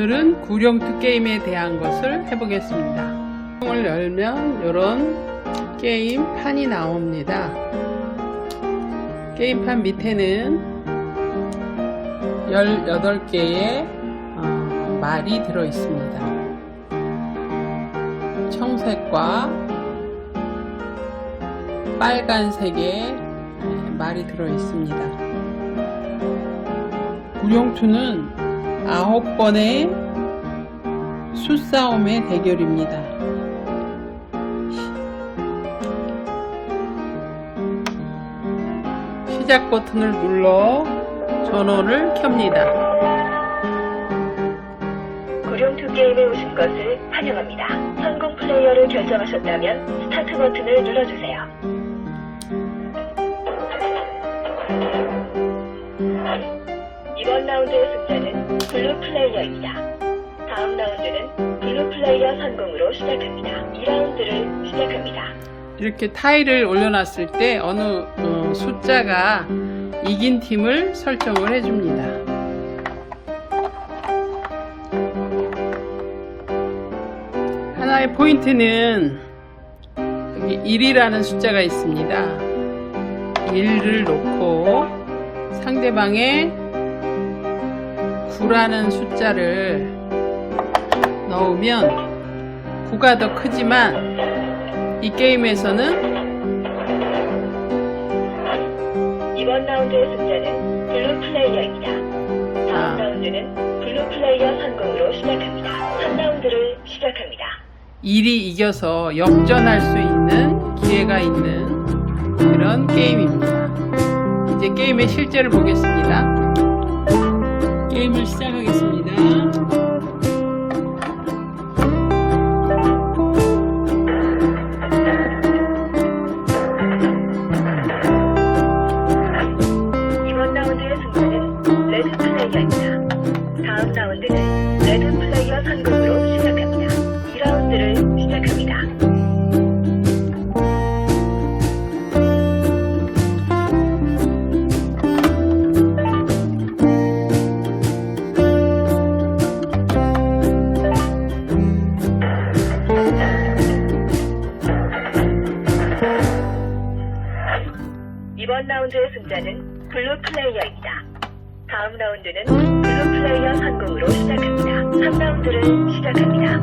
오늘은 구령투 게임에 대한 것을 해보겠습니다. 을 열면 이런 게임판이 나옵니다. 게임판 밑에는 18개의 어, 말이 들어 있습니다. 청색과 빨간색의 말이 들어 있습니다. 구룡투는 아홉 번의 수싸움의 대결입니다. 시작 버튼을 눌러 전원을 켭니다. 구룡투 게임에 오신 것을 환영합니다. 성공 플레이어를 결정하셨다면 스타트 버튼을 눌러주세요. 이번 라운드의 승자는 블루 플레이어입니다. 다음 라운드는 블루 플레이어 성공으로 시작합니다. 2라운드를 시작합니다. 이렇게 타일을 올려놨을 때 어느 어, 숫자가 이긴 팀을 설정을 해줍니다. 하나의 포인트는 여기 1이라는 숫자가 있습니다. 1을 놓고 상대방의 9라는 숫자를 넣으면 9가 더 크지만 이 게임에서는 이번 라운드의 승자는 블루 플레이어입니다. 다음 아. 라운드는 블루 플레이어 성공으로 시작합니다. 3라운드를 시작합니다. 1이 이겨서 역전할 수 있는 기회가 있는 그런 게임입니다. 이제 게임의 실제를 보겠습니다. 게임을 시작하겠습니다. 라운드의 승자는 블루 플레이어입니다. 다음 라운드는 블루 플레이어 성공으로 시작합니다. 3라운드를 시작합니다.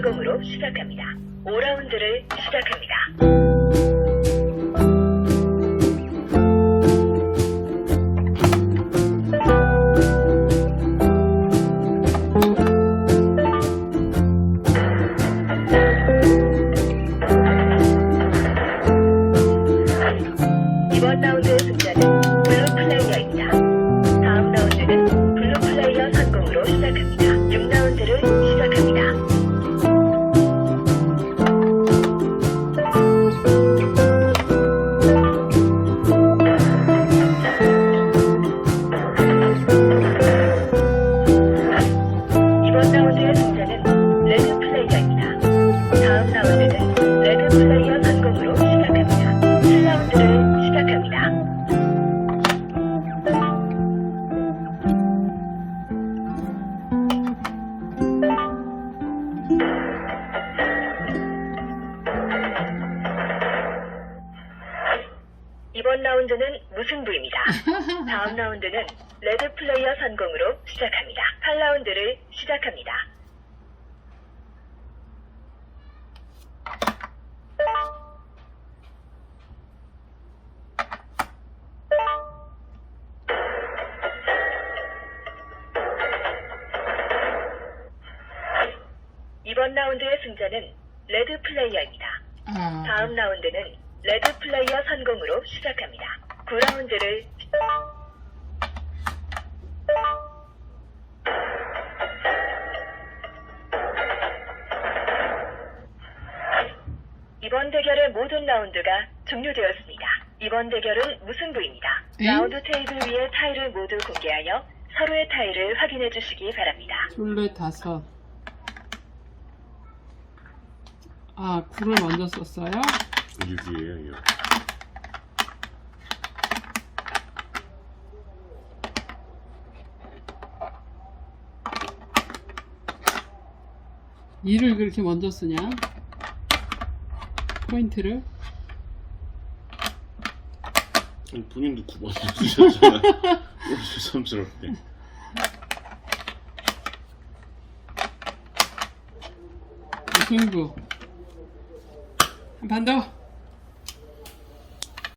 성공으로 시작합니다. 5라운드를 시작합니다. 이번 라운드는 무승부입니다. 다음 라운드는 레드 플레이어 성공으로 시작합니다. 8라운드를 시작합니다. 이번 라운드의 승자는 레드 플레이어입니다. 아, 다음 라운드는 레드 플레이어 선공으로 시작합니다. 9라운드를 이번 대결의 모든 라운드가 종료되었습니다. 이번 대결은 무승부입니다. 엥? 라운드 테이블 위의 타일을 모두 공개하여 서로의 타일을 확인해 주시기 바랍니다. 둘레 다섯. 아, 굴을 먼저 썼어요? 6이에요, 6. 이를 그렇게 먼저 쓰냐? 포인트를? 아니, 본인도 9번 쓰셨잖아요. 왜 새삼스럽게. 무승부. 한판 더.